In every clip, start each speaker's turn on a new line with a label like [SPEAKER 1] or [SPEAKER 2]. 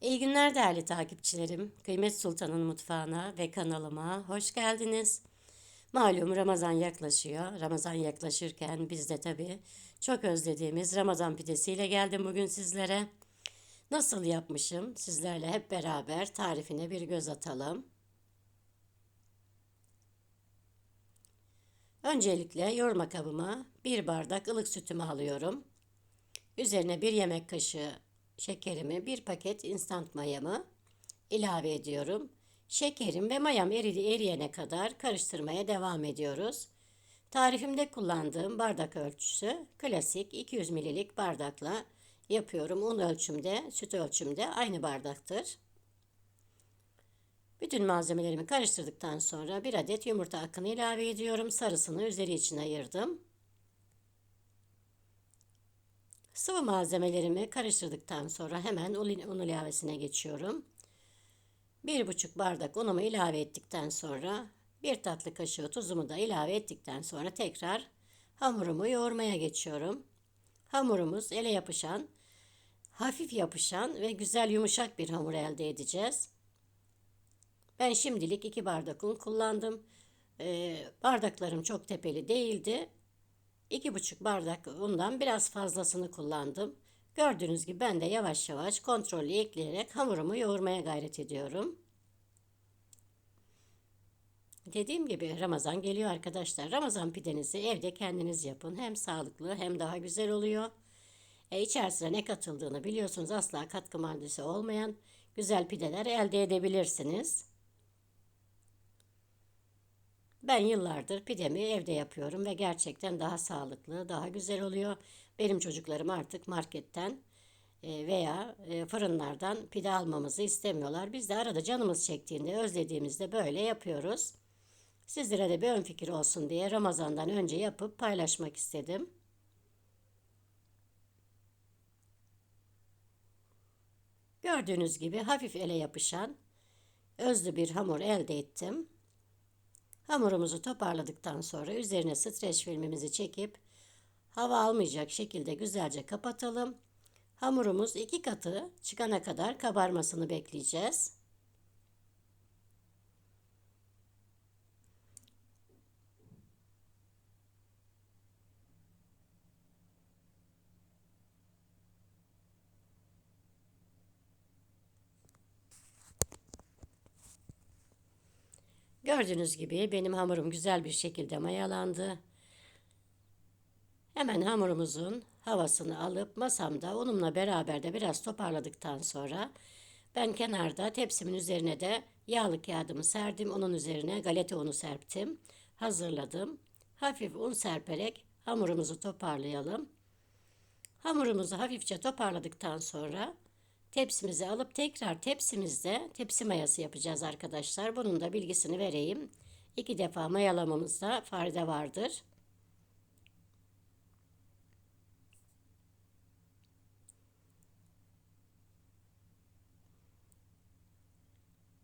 [SPEAKER 1] İyi günler değerli takipçilerim. Kıymet Sultan'ın mutfağına ve kanalıma hoş geldiniz. Malum Ramazan yaklaşıyor. Ramazan yaklaşırken biz de tabii çok özlediğimiz Ramazan pidesiyle geldim bugün sizlere. Nasıl yapmışım? Sizlerle hep beraber tarifine bir göz atalım. Öncelikle yoğurma kabıma bir bardak ılık sütümü alıyorum. Üzerine bir yemek kaşığı şekerimi, bir paket instant mayamı ilave ediyorum. Şekerim ve mayam eridi eriyene kadar karıştırmaya devam ediyoruz. Tarifimde kullandığım bardak ölçüsü klasik 200 ml'lik bardakla yapıyorum. Un ölçümde, süt ölçümde aynı bardaktır. Bütün malzemelerimi karıştırdıktan sonra bir adet yumurta akını ilave ediyorum. Sarısını üzeri için ayırdım. Sıvı malzemelerimi karıştırdıktan sonra hemen un ilavesine geçiyorum. Bir buçuk bardak unumu ilave ettikten sonra bir tatlı kaşığı tuzumu da ilave ettikten sonra tekrar hamurumu yoğurmaya geçiyorum. Hamurumuz ele yapışan, hafif yapışan ve güzel yumuşak bir hamur elde edeceğiz. Ben şimdilik iki bardak un kullandım. Ee, bardaklarım çok tepeli değildi. 2,5 bardak undan biraz fazlasını kullandım. Gördüğünüz gibi ben de yavaş yavaş kontrollü ekleyerek hamurumu yoğurmaya gayret ediyorum. Dediğim gibi Ramazan geliyor arkadaşlar. Ramazan pidenizi evde kendiniz yapın. Hem sağlıklı hem daha güzel oluyor. E, içerisine ne katıldığını biliyorsunuz. Asla katkı maddesi olmayan güzel pideler elde edebilirsiniz. Ben yıllardır pidemi evde yapıyorum ve gerçekten daha sağlıklı, daha güzel oluyor. Benim çocuklarım artık marketten e, veya e, fırınlardan pide almamızı istemiyorlar. Biz de arada canımız çektiğinde, özlediğimizde böyle yapıyoruz. Sizlere de bir ön fikir olsun diye Ramazan'dan önce yapıp paylaşmak istedim. Gördüğünüz gibi hafif ele yapışan özlü bir hamur elde ettim. Hamurumuzu toparladıktan sonra üzerine streç filmimizi çekip hava almayacak şekilde güzelce kapatalım. Hamurumuz iki katı çıkana kadar kabarmasını bekleyeceğiz. Gördüğünüz gibi benim hamurum güzel bir şekilde mayalandı. Hemen hamurumuzun havasını alıp masamda unumla beraber de biraz toparladıktan sonra ben kenarda tepsimin üzerine de yağlı kağıdımı serdim. Onun üzerine galeta unu serptim. Hazırladım. Hafif un serperek hamurumuzu toparlayalım. Hamurumuzu hafifçe toparladıktan sonra Tepsimizi alıp tekrar tepsimizde tepsi mayası yapacağız arkadaşlar. Bunun da bilgisini vereyim. İki defa mayalamamızda fayda vardır.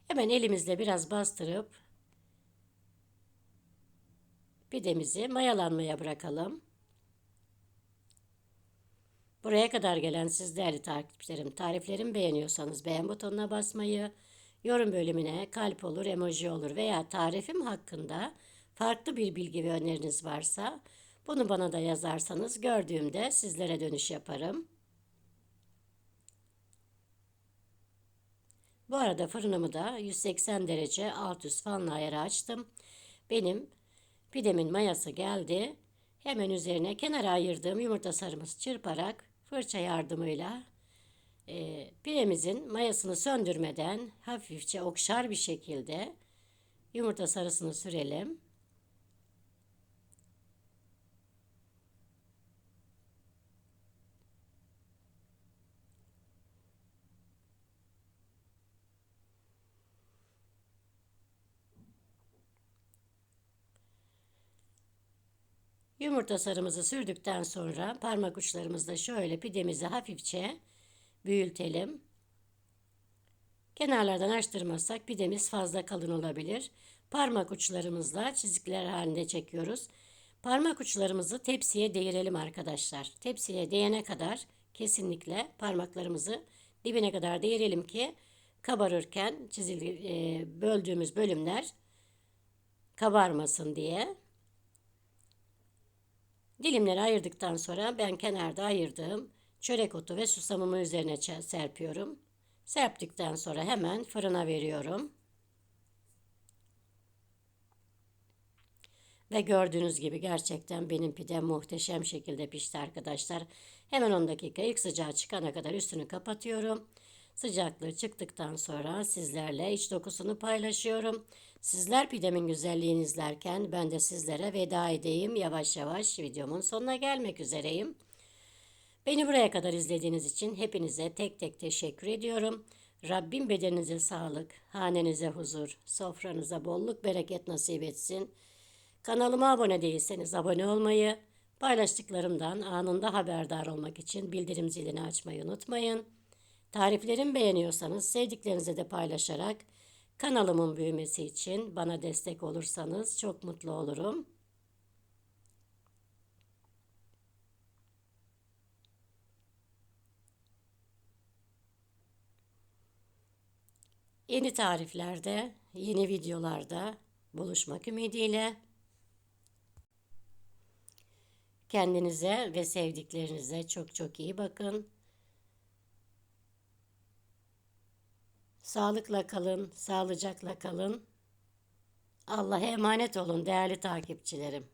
[SPEAKER 1] Hemen elimizle biraz bastırıp pidemizi mayalanmaya bırakalım. Buraya kadar gelen siz değerli takipçilerim, tariflerimi beğeniyorsanız beğen butonuna basmayı, yorum bölümüne kalp olur, emoji olur veya tarifim hakkında farklı bir bilgi ve öneriniz varsa bunu bana da yazarsanız gördüğümde sizlere dönüş yaparım. Bu arada fırınımı da 180 derece alt üst fanlı ayarı açtım. Benim pidemin mayası geldi. Hemen üzerine kenara ayırdığım yumurta sarımızı çırparak fırça yardımıyla e, piremizin mayasını söndürmeden hafifçe okşar bir şekilde yumurta sarısını sürelim. Yumurta sarımızı sürdükten sonra parmak uçlarımızda şöyle pidemizi hafifçe büyütelim. Kenarlardan açtırmazsak pidemiz fazla kalın olabilir. Parmak uçlarımızla çizikler halinde çekiyoruz. Parmak uçlarımızı tepsiye değirelim arkadaşlar. Tepsiye değene kadar kesinlikle parmaklarımızı dibine kadar değirelim ki kabarırken çizili, e, böldüğümüz bölümler kabarmasın diye. Dilimleri ayırdıktan sonra ben kenarda ayırdığım çörek otu ve susamımı üzerine serpiyorum. Serptikten sonra hemen fırına veriyorum. Ve gördüğünüz gibi gerçekten benim pidem muhteşem şekilde pişti arkadaşlar. Hemen 10 dakika ilk sıcağı çıkana kadar üstünü kapatıyorum. Sıcaklığı çıktıktan sonra sizlerle iç dokusunu paylaşıyorum. Sizler pidemin güzelliğini izlerken ben de sizlere veda edeyim. Yavaş yavaş videomun sonuna gelmek üzereyim. Beni buraya kadar izlediğiniz için hepinize tek tek teşekkür ediyorum. Rabbim bedeninize sağlık, hanenize huzur, sofranıza bolluk bereket nasip etsin. Kanalıma abone değilseniz abone olmayı, paylaştıklarımdan anında haberdar olmak için bildirim zilini açmayı unutmayın. Tariflerimi beğeniyorsanız sevdiklerinize de paylaşarak kanalımın büyümesi için bana destek olursanız çok mutlu olurum. Yeni tariflerde, yeni videolarda buluşmak ümidiyle kendinize ve sevdiklerinize çok çok iyi bakın. Sağlıkla kalın, sağlıcakla kalın. Allah'a emanet olun değerli takipçilerim.